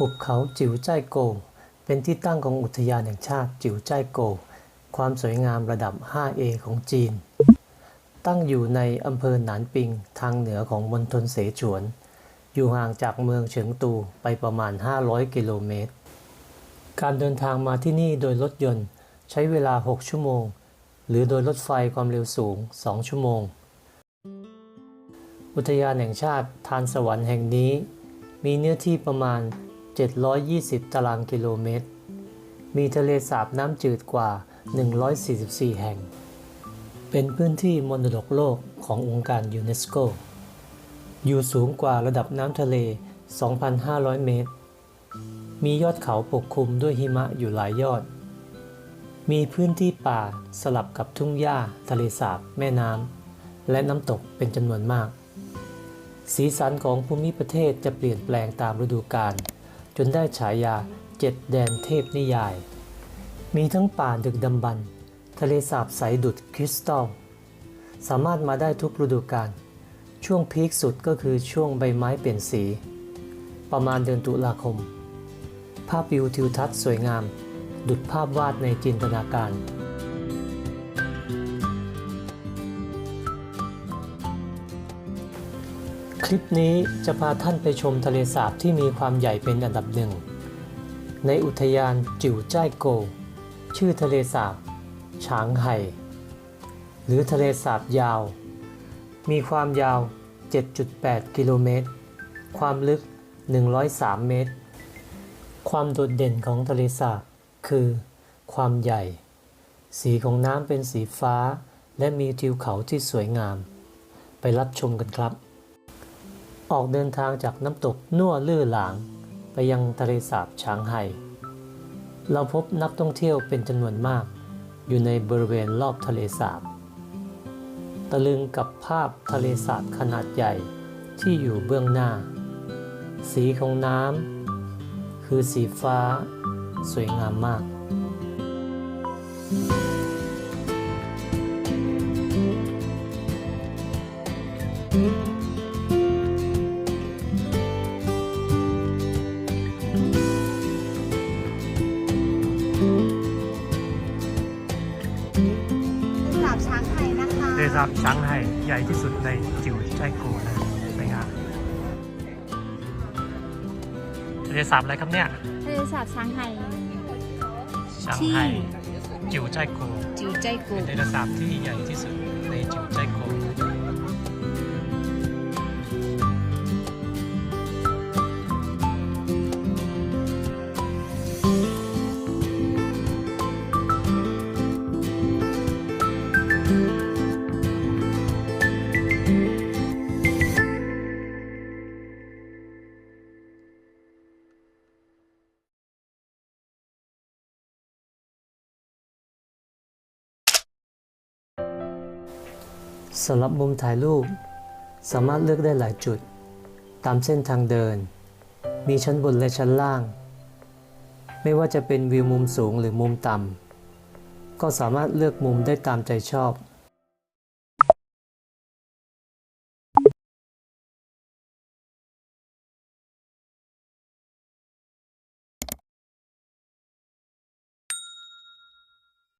หุบเขาจิ๋วจ้ายโก เป็นที่ตั้งของอุทยานแห่งชาติจิ๋วจ้ายโก ความสวยงามระดับ 5A ของจีน ตั้งอยู่ในอำเภอหนานปิงทางเหนือของมณฑลเสฉวน อยู่ห่างจากเมืองเฉิงตูไปประมาณ 500 กิโลเมตร การเดินทางมาที่นี่โดยรถยนต์ใช้เวลา 6 ชั่วโมง หรือโดยรถไฟความเร็วสูง 2 ชั่วโมง อุทยานแห่งชาติทานสวรรค์แห่งนี้ มีเนื้อที่ประมาณ 720 ตารางกิโลเมตร มีทะเลสาบน้ำจืดกว่า 144 แห่ง เป็นพื้นที่มรดกโลกขององค์การยูเนสโก อยู่สูงกว่าระดับน้ำทะเล 2,500 เมตร มียอดเขาปกคลุมด้วยหิมะอยู่หลายยอด มีพื้นที่ป่าสลับกับทุ่งหญ้า ทะเลสาบ แม่น้ำ และน้ำตกเป็นจำนวนมาก สีสันของภูมิประเทศจะเปลี่ยนแปลงตามฤดูกาล จนได้ฉายาเจ็ดแดนเทพนิยาย มีทั้งป่าดึกดำบรรพ์ทะเลสาบใสดุดคริสตัล สามารถมาได้ทุกฤดูกาล ช่วงพีคสุดก็คือช่วงใบไม้เปลี่ยนสี ประมาณเดือนตุลาคม ภาพวิวทิวทัศน์สวยงาม ดุดภาพวาดในจินตนาการ คลิปนี้จะพาท่านไปชมทะเลสาบที่มีความใหญ่เป็นอันดับหนึ่ง ในอุทยานจิ๋วจ้ายโก ชื่อทะเลสาบฉางไห่ หรือทะเลสาบยาว มีความยาว 7.8 กิโลเมตร ความลึก 103 เมตร ความโดดเด่นของทะเลสาบคือ ความใหญ่ สีของน้ำเป็นสีฟ้า และมีทิวเขาที่สวยงาม ไปรับชมกันครับ ออกเดินทางจากน้ำตกนั่วลื่อหลาง ไปยังทะเลสาบฉางไห่เราพบนักท่องเที่ยวเป็นจำนวนมาก อยู่ในบริเวณรอบทะเลสาบ ตะลึงกับภาพทะเลสาบขนาดใหญ่ที่อยู่เบื้องหน้า สีของน้ำคือสีฟ้า สวยงามมากส ยนะคะทะเลสาบช้างไห่ใหญ่ที่สุดในจิ๋วใจโกนะสวยงามทะเลสาบอะไรครับเนี่ยทะเลสาบช้างไทยช้างไห่จิ๋วใจโกจิ๋วใจกูเป็นทะเลสาบที่ใหญ่ที่สุดในจิ๋วใจโก สำหรับมุมถ่ายรูป สามารถเลือกได้หลายจุด ตามเส้นทางเดิน มีชั้นบนและชั้นล่าง ไม่ว่าจะเป็นวิวมุมสูงหรือมุมต่ำก็สามารถเลือกมุมได้ตามใจชอบ